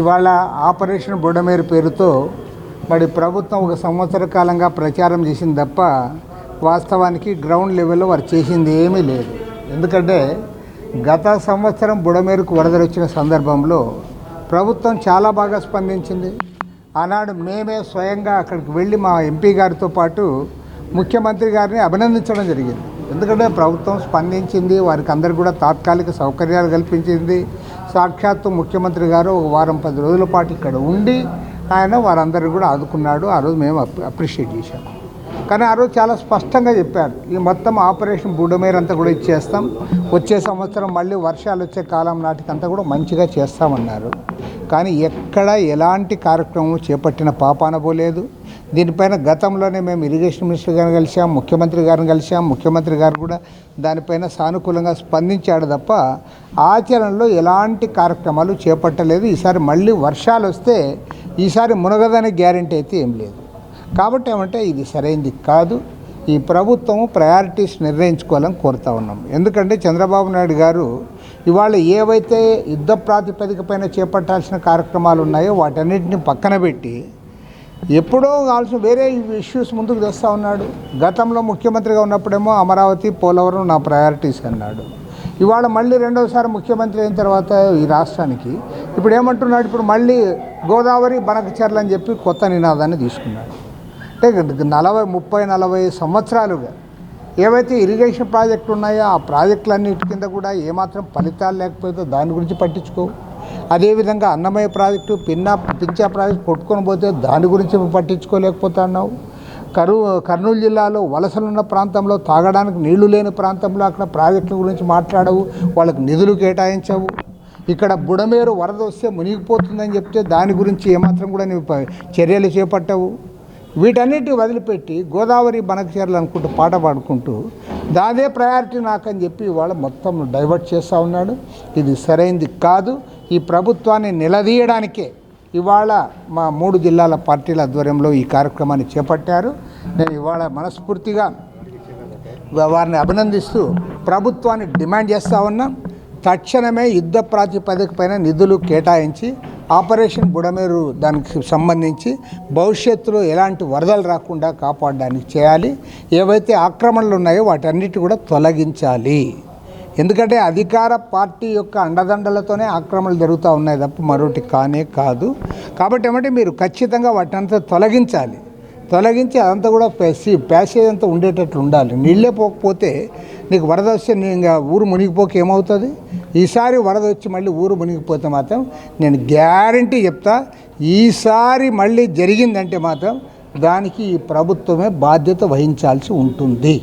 ఇవాళ ఆపరేషన్ బుడమేరు పేరుతో మరి ప్రభుత్వం ఒక సంవత్సర కాలంగా ప్రచారం చేసింది తప్ప వాస్తవానికి గ్రౌండ్ లెవెల్లో వారు చేసింది ఏమీ లేదు. ఎందుకంటే గత సంవత్సరం బుడమేరుకు వరదలు వచ్చిన సందర్భంలో ప్రభుత్వం చాలా బాగా స్పందించింది. ఆనాడు మేమే స్వయంగా అక్కడికి వెళ్ళి మా ఎంపీ గారితో పాటు ముఖ్యమంత్రి గారిని అభినందించడం జరిగింది. ఎందుకంటే ప్రభుత్వం స్పందించింది వారికి అందరికీ కూడా తాత్కాలిక సౌకర్యాలు కల్పించింది. సాక్షాత్తు ముఖ్యమంత్రి గారు ఒక వారం పది రోజుల పాటు ఇక్కడ ఉండి ఆయన వారందరిని కూడా ఆదుకున్నాడు. ఆ రోజు మేము అప్- అప్రిషియేట్ చేశాం. కానీ ఆ రోజు చాలా స్పష్టంగా చెప్పారు. ఈ మొత్తం ఆపరేషన్ బుడమేర్ అంతా కూడా ఇచ్చేస్తాం. వచ్చే సంవత్సరం మళ్ళీ వర్షాలు వచ్చే కాలం నాటికంతా కూడా మంచిగా చేస్తామన్నారు. కానీ ఎక్కడ ఎలాంటి కార్యక్రమం చేపట్టిన పాపాన పోలేదు దీనిపైన గతంలోనే మేము ఇరిగేషన్ మినిస్టర్ గారిని కలిసాం ముఖ్యమంత్రి గారిని కలిసాం ముఖ్యమంత్రి గారు కూడా దానిపైన సానుకూలంగా స్పందించాడు తప్ప ఆచరణలో ఎలాంటి కార్యక్రమాలు చేపట్టలేదు. ఈసారి మళ్ళీ వర్షాలు వస్తే ఈసారి మునగదనే గ్యారంటీ అయితే ఏం లేదు. కాబట్టి ఏమంటే ఇది సరైనది కాదు. ఈ ప్రభుత్వం ప్రయారిటీస్ నిర్ణయించుకోవాలని కోరుతా ఉన్నాం. ఎందుకంటే చంద్రబాబు నాయుడు గారు ఇవాళ ఏవైతే యుద్ధ ప్రాతిపదికపైన చేపట్టాల్సిన కార్యక్రమాలు ఉన్నాయో వాటన్నిటిని పక్కన పెట్టి ఎప్పుడో కావాల్సిన వేరే ఇష్యూస్ ముందుకు తెస్తా ఉన్నాడు. గతంలో ముఖ్యమంత్రిగా ఉన్నప్పుడేమో అమరావతి పోలవరం నా ప్రయారిటీస్ అన్నాడు. ఇవాళ మళ్ళీ రెండోసారి ముఖ్యమంత్రి అయిన తర్వాత ఈ రాష్ట్రానికి ఇప్పుడు ఏమంటున్నాడు? ఇప్పుడు మళ్ళీ గోదావరి బనకచర్లు అని చెప్పి కొత్త నినాదాన్ని తీసుకున్నాడు. అంటే నలభై ముప్పై నలభై సంవత్సరాలుగా ఏవైతే ఇరిగేషన్ ప్రాజెక్టులు ఉన్నాయో ఆ ప్రాజెక్టులన్నిటి కింద కూడా ఏమాత్రం ఫలితాలు లేకపోతే దాని గురించి పట్టించుకోవు అదేవిధంగా అన్నమయ్య ప్రాజెక్టు పిన్నా పించా ప్రాజెక్టు కొట్టుకొని పోతే దాని గురించి పట్టించుకోలేకపోతున్నావు. కరువు కర్నూలు జిల్లాలో వలసలున్న ప్రాంతంలో తాగడానికి నీళ్ళు లేని ప్రాంతంలో అక్కడ ప్రాజెక్టుల గురించి మాట్లాడవు వాళ్ళకి నిధులు కేటాయించవు. ఇక్కడ బుడమేరు వరద వస్తే మునిగిపోతుందని చెప్తే దాని గురించి ఏమాత్రం కూడా నువ్వు ప- చర్యలు చేపట్టవు. వీటన్నిటి వదిలిపెట్టి గోదావరి బనకచీరలు అనుకుంటూ పాట పాడుకుంటూ దాదే ప్రయారిటీ నాకని చెప్పి ఇవాళ మొత్తం డైవర్ట్ చేస్తూ ఉన్నాడు. ఇది సరైంది కాదు. ఈ ప్రభుత్వాన్ని నిలదీయడానికే ఇవాళ మా మూడు జిల్లాల పార్టీల ఆధ్వర్యంలో ఈ కార్యక్రమాన్ని చేపట్టారు. నేను ఇవాళ మనస్ఫూర్తిగా వారిని అభినందిస్తూ ప్రభుత్వాన్ని డిమాండ్ చేస్తూ ఉన్నాం. తక్షణమే యుద్ధ ప్రాతిపదిక పైన నిధులు కేటాయించి ఆపరేషన్ బుడమేరు దానికి సంబంధించి భవిష్యత్తులో ఎలాంటి వరదలు రాకుండా కాపాడడానికి చేయాలి. ఏవైతే ఆక్రమణలు ఉన్నాయో వాటన్నిటి కూడా తొలగించాలి. ఎందుకంటే అధికార పార్టీ యొక్క అండదండలతోనే ఆక్రమణలు జరుగుతూ ఉన్నాయి తప్ప మరొకటి కానే కాదు. కాబట్టి ఏమంటే మీరు ఖచ్చితంగా వాటంతా తొలగించాలి. తొలగించి అదంతా కూడా ప్యాసి ప్యాసేజ్ అంతా ఉండేటట్లు ఉండాలి. నీళ్ళే పోకపోతే నీకు వరద వస్తే ఇంకా ఊరు మునిగిపోక ఏమవుతుంది? ఈసారి వరద వచ్చి మళ్ళీ ఊరు మునిగిపోతే మాత్రం నేను గ్యారంటీ చెప్తా ఈసారి మళ్ళీ జరిగిందంటే మాత్రం దానికి ఈ ప్రభుత్వమే బాధ్యత వహించాల్సి ఉంటుంది.